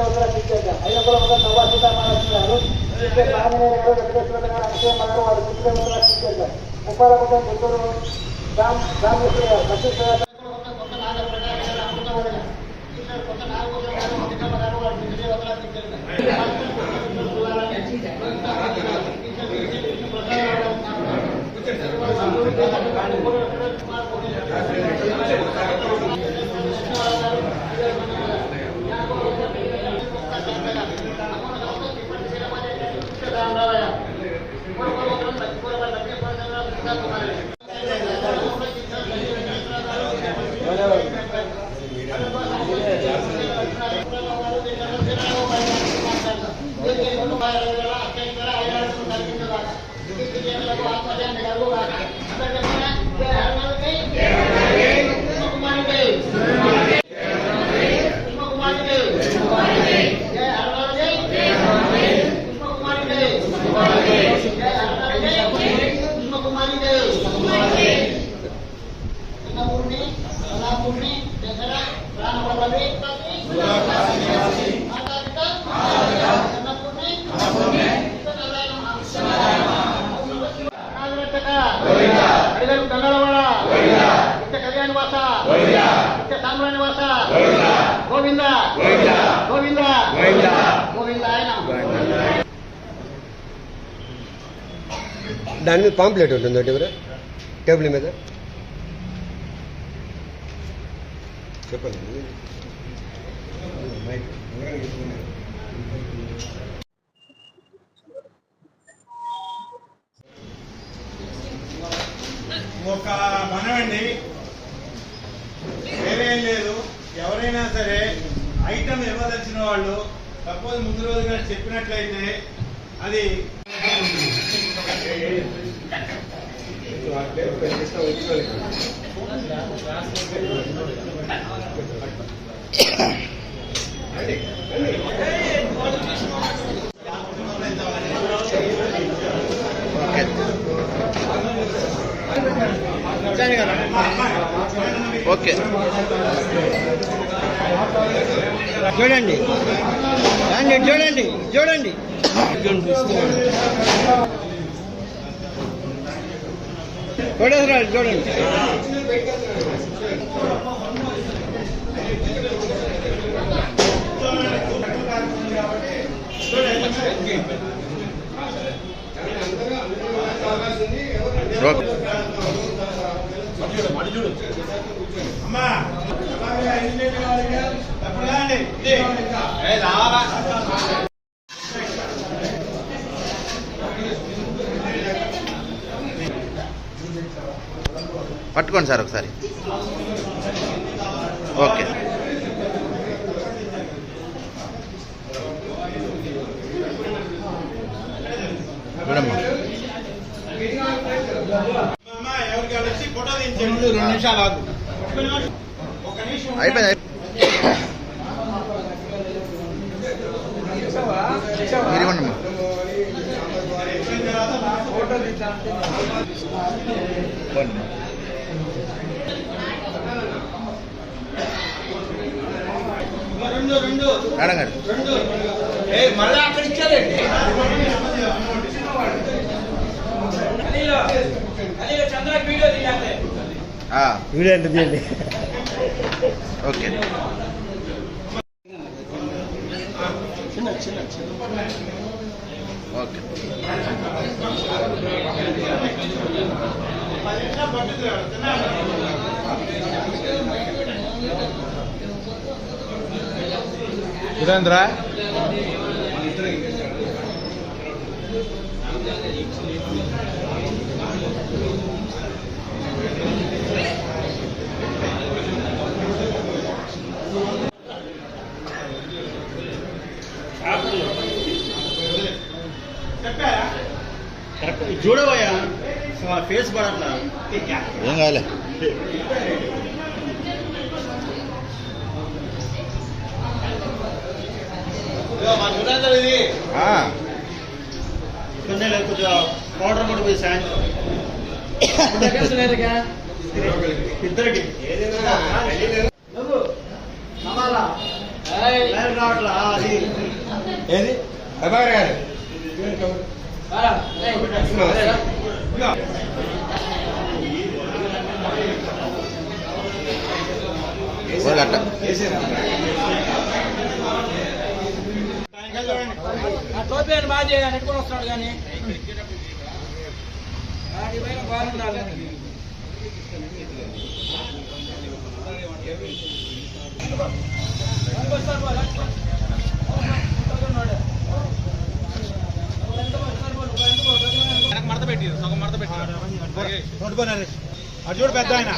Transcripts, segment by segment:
ಅವರ ಸಿಕ್ಕಿದ್ದ ಐನಪುರ ಮಗ ನವಾಸಿತ ಮಹಾರಾಜರು ಸಾಮನೆಯವರು ಮತ್ತು ಅವರು ಮಗರು ಅವರ ಸಿಕ್ಕಿದ್ದ ಕುಮಾರ ಮಗ ಗುಂಟೂರು ರಾಮ್ ರಾಮೇಶ್ವರ సామ్రాణి వాస గోవింద. గోవింద. గోవింద. ఆయన. దాని మీద పాంప్లెట్ ఉంటుంది ఎవరు టేబుల్ మీద? చెప్పండి ఒక మనవండి వేరేం లేదు ఎవరైనా సరే ఐటమ్ ఇవ్వదలిచిన వాళ్ళు సపోజ్ ముందు రోజుగా చెప్పినట్లయితే అది ఓకే. చూడండి. రండి చూడండి. చూడండి కోటేశ్వరరావు చూడండి. అమ్మా. పట్టుకోండి సార్ ఒకసారి. ఓకే. ఎవరికి వచ్చి ఫోటో రెండు నిమిషాలు ఆగు. అయిపోయింది మీరు ఇవ్వండి అమ్మా. రెండు రెండు మేడం గారు. రెండు ఏ మళ్ళీ అక్కడ ఇచ్చారండి ఆ, వీడియో ఎంత తీయండి. ఓకే. ఓకే. సురేంద్ర? చెప్పారా చూడవయ్యా ఫేస్ పడట్లా ఏం కాలే కొద్దిగా పౌడర్ కూడా పోయి సాయంత్రం ఇద్దరికి. ఏది? ప్రభాకర్ గారు. ఊరగట్ట బాగా చేయాలి నెట్టుకొని వస్తున్నాడు కానీ వాటి పైన బాగుండాలి నోటుకోనారు అటు చూడు పెద్ద ఆయన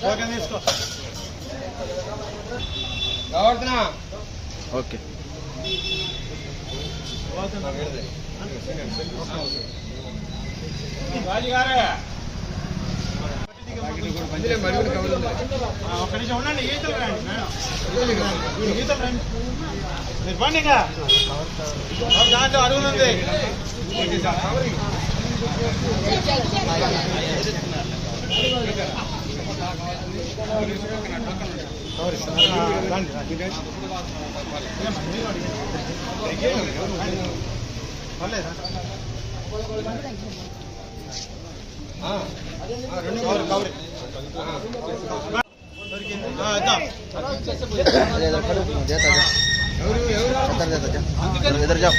టోకెన్ తీసుకో ఓకే రాజు గారు ఆ, ఒక్క నిమిషం ఉండండి ఈతలు రండి మేడం ఈతలు రండి మీరు పండి ఇంకా దాంట్లో అడుగునుంది పర్లేదా కవర్ కవర్ దొరికింది ఆ, ఇద్దరు జాబ్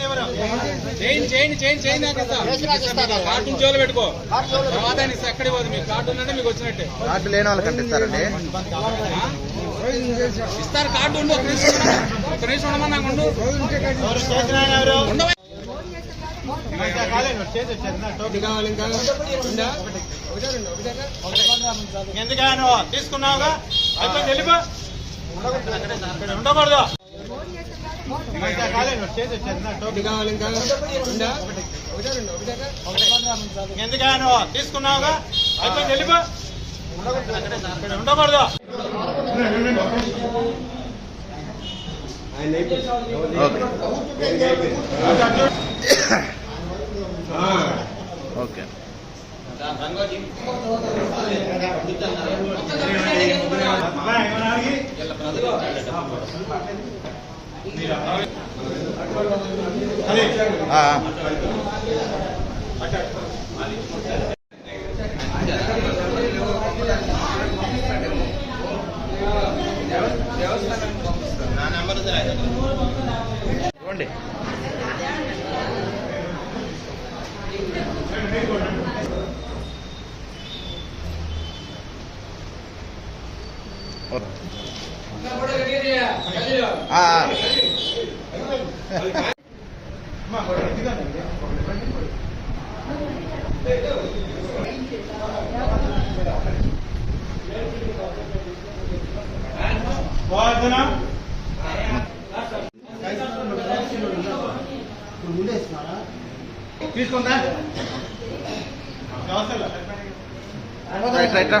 చేయండి చేయండి చేయండి చేయండి నాకు ఇస్తా. కార్టూన్ జోలు పెట్టుకో. తర్వాత పోదు. మీకు కార్టూన్ అంటే మీకు వచ్చినట్టే. కార్డు లేని వాళ్ళకి అందిస్తారండి ఇస్తారు కార్డు ఉండు. ఒక నిమిషం ఉండమన్నా. ఒక నిమిషం ఉండమన్నా నాకు ఉండు. ఎవరు చేసిన ఆయన ఎవరు? ఉండవా? ఇంకా కాలేదు చేసి వచ్చారు. నా టోపీ ఎందుకు నువ్వు తీసుకున్నావుగా? అయిపోయింది వెళ్ళిపో. ఉండకూడదు. ఇంకా కాలేదు చేసి వచ్చారు నా టోపీ ఎందుకు నువ్వు తీసుకున్నావుగా? అయిపోయింది వెళ్ళిపో. ఉండకూడదు. ఓకే. ఓకే. అబ్బాయి, ఏమన్నా ఆగి? అదే ఆ, ఇవ్వండి ఆ, ఆ. పోతున్నా తీసుకుందా రైట్ రైట్ రా.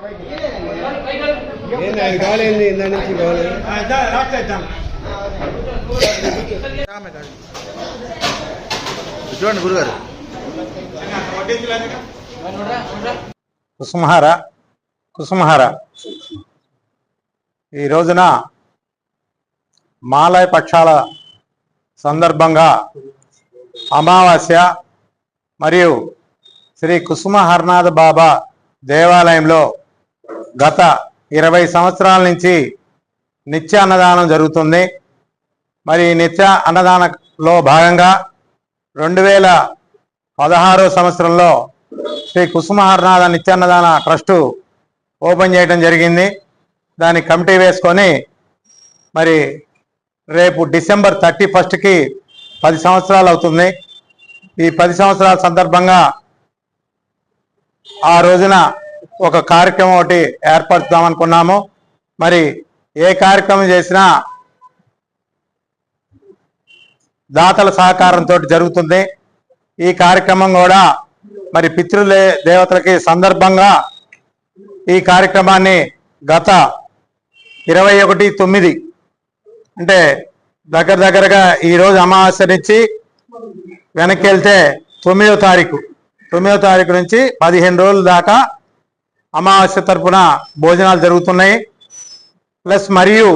ఒక్క నిమిషం ఆ, దా, రాట్లేదు, దా. చూడండి గురుగారు. కుసుమహార కుసుమహార. ఈ రోజున మాలయ పక్షాల సందర్భంగా అమావాస్య మరియు శ్రీ కుసుమహర్నాథ బాబా దేవాలయంలో గత ఇరవై సంవత్సరాల నుంచి నిత్య అన్నదానం జరుగుతుంది. మరి నిత్య అన్నదానంలో భాగంగా రెండు వేల పదహారో సంవత్సరంలో శ్రీ కుసుమహర్నాథ నిత్యాన్నదాన ట్రస్టు ఓపెన్ చేయడం జరిగింది. దాని కమిటీ వేసుకొని మరి రేపు డిసెంబర్ థర్టీ ఫస్ట్కి పది సంవత్సరాలు అవుతుంది. ఈ పది సంవత్సరాల సందర్భంగా ఆ రోజున ఒక కార్యక్రమం ఒకటి ఏర్పరుద్దాం అనుకున్నాము. మరి ఏ కార్యక్రమం చేసినా దాతల సహకారంతో జరుగుతుంది. ఈ కార్యక్రమం కూడా మరి పితృలే దేవతలకి సందర్భంగా ఈ కార్యక్రమాన్ని గత ఇరవై ఒకటి తొమ్మిది అంటే దగ్గర దగ్గరగా ఈరోజు అమావాస్య నుంచి వెనక్కి వెళ్తే తొమ్మిదో తారీఖు. తొమ్మిదో తారీఖు నుంచి పదిహేను రోజుల దాకా అమావాస్య తరపున భోజనాలు జరుగుతున్నాయి. ప్లస్ మరియు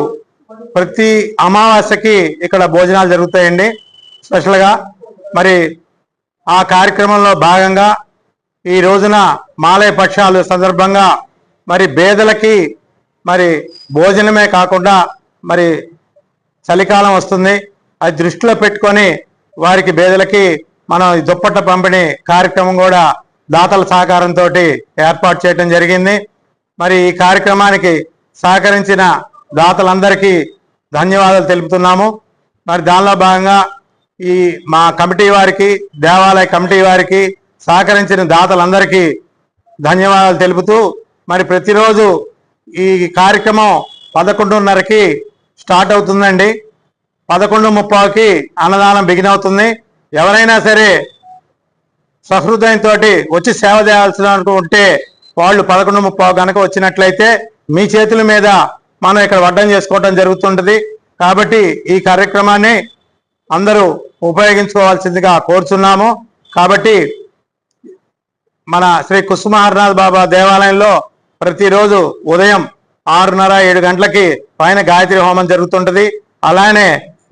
ప్రతి అమావాస్యకి ఇక్కడ భోజనాలు జరుగుతాయండి. స్పెషల్గా మరి ఆ కార్యక్రమంలో భాగంగా ఈ రోజున మాలయ పక్షాలు సందర్భంగా మరి బేదలకి మరి భోజనమే కాకుండా మరి చలికాలం వస్తుంది. అది దృష్టిలో పెట్టుకొని వారికి బేదలకి మనం దుప్పట్ట పంపిణీ కార్యక్రమం కూడా దాతల సహకారంతో ఏర్పాటు చేయడం జరిగింది. మరి ఈ కార్యక్రమానికి సహకరించిన దాతలందరికీ ధన్యవాదాలు తెలుపుతున్నాము. మరి దానిలో భాగంగా ఈ మా కమిటీ వారికి దేవాలయ కమిటీ వారికి సహకరించిన దాతలందరికీ ధన్యవాదాలు తెలుపుతూ మరి ప్రతిరోజు ఈ కార్యక్రమం పదకొండున్నరకి స్టార్ట్ అవుతుందండి. పదకొండు ముప్పావుకి అన్నదానం బిగిన్ అవుతుంది. ఎవరైనా సరే సహృదయంతో వచ్చి సేవ చేయాల్సిన ఉంటే వాళ్ళు పదకొండు ముప్పై గనక వచ్చినట్లయితే మీ చేతుల మీద మనం ఇక్కడ వడ్డం చేసుకోవడం జరుగుతుంటుంది. కాబట్టి ఈ కార్యక్రమాన్ని అందరూ ఉపయోగించుకోవాల్సిందిగా కోరుచున్నాము. కాబట్టి మన శ్రీ కుసుమహర్నాథ్ బాబా దేవాలయంలో ప్రతిరోజు ఉదయం ఆరున్నర ఏడు గంటలకి పైన గాయత్రి హోమం జరుగుతుంటుంది. అలానే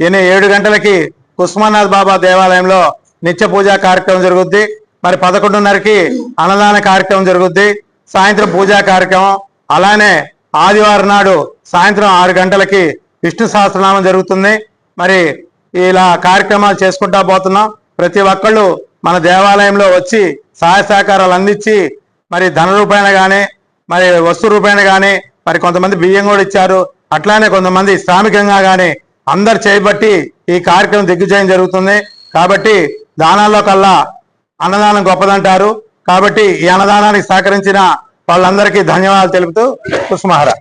ఎన్ని ఏడు గంటలకి కుసుమనాథ్ బాబా దేవాలయంలో నిత్య పూజా కార్యక్రమం జరుగుద్ది. మరి పదకొండున్నరకి అన్నదాన కార్యక్రమం జరుగుద్ది. సాయంత్రం పూజా కార్యక్రమం. అలానే ఆదివారం నాడు సాయంత్రం ఆరు గంటలకి విష్ణు సహస్రనామం జరుగుతుంది. మరి ఇలా కార్యక్రమాలు చేసుకుంటా పోతున్నాం. ప్రతి ఒక్కళ్ళు మన దేవాలయంలో వచ్చి సహాయ సహకారాలు అందించి మరి ధన రూపాయన కానీ మరి వస్తు రూపాయన కానీ మరి కొంతమంది బియ్యం కూడా ఇచ్చారు. అట్లానే కొంతమంది శ్రామికంగా కానీ అందరు చేయబట్టి ఈ కార్యక్రమం దిగ్విజయం జరుగుతుంది. కాబట్టి దానాల్లో కల్లా అన్నదానం గొప్పదంటారు. కాబట్టి ఈ అన్నదానానికి సహకరించిన వాళ్ళందరికీ ధన్యవాదాలు తెలుపుతూ కుసుమహారా